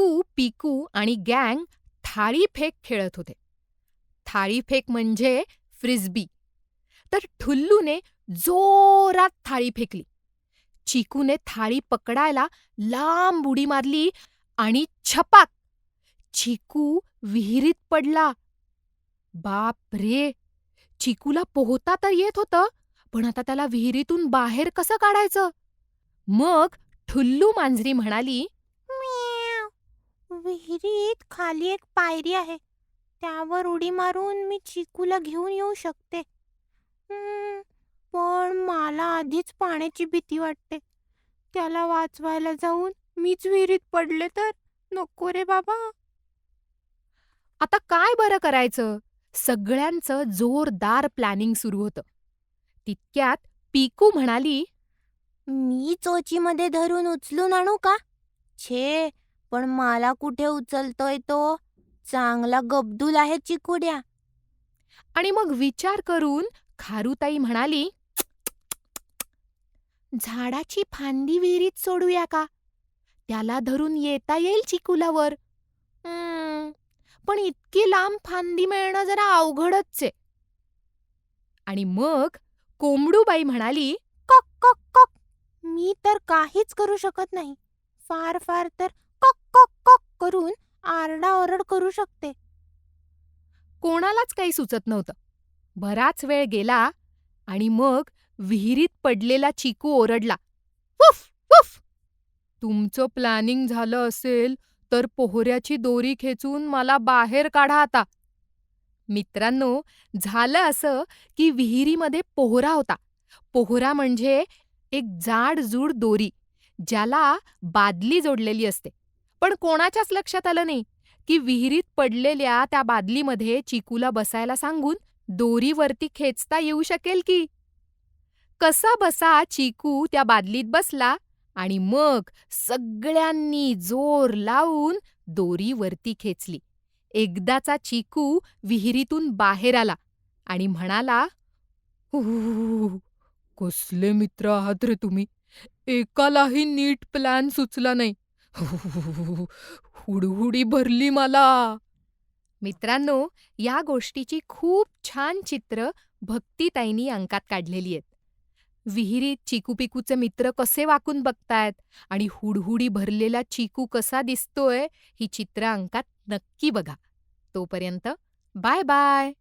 चिकू पिकू आणि गँग थाळीफेक खेळत होते. थाळीफेक म्हणजे फ्रिस्बी. तर ठुल्लूने जोरात थाळी फेकली. चिकूने थाळी पकडायला लांब उडी मारली आणि छपाक. चिकू विहिरीत पडला. बाप रे! चिकूला पोहता तर येत होतं पण आता त्याला विहिरीतून बाहेर कसं काढायचं? मग ठुल्लू मांजरी म्हणाली विहिरीत खाली एक पायरी आहे. त्यावर उडी मारून मी चिकूला घेऊन येऊ शकते. पण मला आधीच पाण्याची भीती वाटते. त्याला वाचवायला जाऊन मीच विहिरीत पडले तर नको रे बाबा. आता काय बरं करायचं? सगळ्यांचं जोरदार प्लॅनिंग सुरू होतं. तितक्यात पिकू म्हणाली मी चोचीमध्ये धरून उचलून आणू का? छे पण मला कुठे उचलतोय तो? चांगला गबदूल आहे चिकुड्या. आणि मग विचार करून खारुताई म्हणाली झाडाची फांदी विहिरीत सोडूया का? त्याला धरून येता येईल चिकुलावर. पण इतकी लांब फांदी मिळणं जरा अवघडच आहे. आणि मग कोंबडूबाई म्हणाली कॉक कॉक कॉक मी तर काहीच करू शकत नाही. फार फार तर कॉक कॉक कॉक करून आरडाओरड करू शकते. कोणालाच काही सुचत नव्हतं. बराच वेळ गेला आणि मग विहिरीत पडलेला चिकू ओरडला वुफ वुफ तुमचं प्लॅनिंग झालं असेल तर पोहऱ्याची दोरी खेचून मला बाहेर काढा आता. मित्रांनो झालं असं की विहिरीमध्ये पोहरा होता. पोहरा म्हणजे एक जाडजूड दोरी ज्याला बादली जोडलेली असते. पण कोणाच्याच लक्षात आलं नाही. की विहिरीत पडलेल्या त्या बादलीमध्ये चिकूला बसायला सांगून दोरीवरती खेचता येऊ शकेल की? कसा बसा चिकू त्या बादलीत बसला आणि मग सगळ्यांनी जोर लावून दोरीवरती खेचली. एकदाचा चिकू विहिरीतून बाहेर आला आणि म्हणाला कसले मित्र आहात रे तुम्ही? एकालाही नीट प्लॅन सुचला नाही. हुडहुडी भरली मला. मित्रांनो या गोष्टीची खूप छान चित्र भक्तिताईंनी अंकात काढलेली आहेत. विहिरीत चिकूपिकूचे मित्र कसे वाकून बघतायत आणि हुडहुडी भरलेला चिकू कसा दिसतोय ही चित्र अंकात नक्की बघा. तोपर्यंत बाय बाय.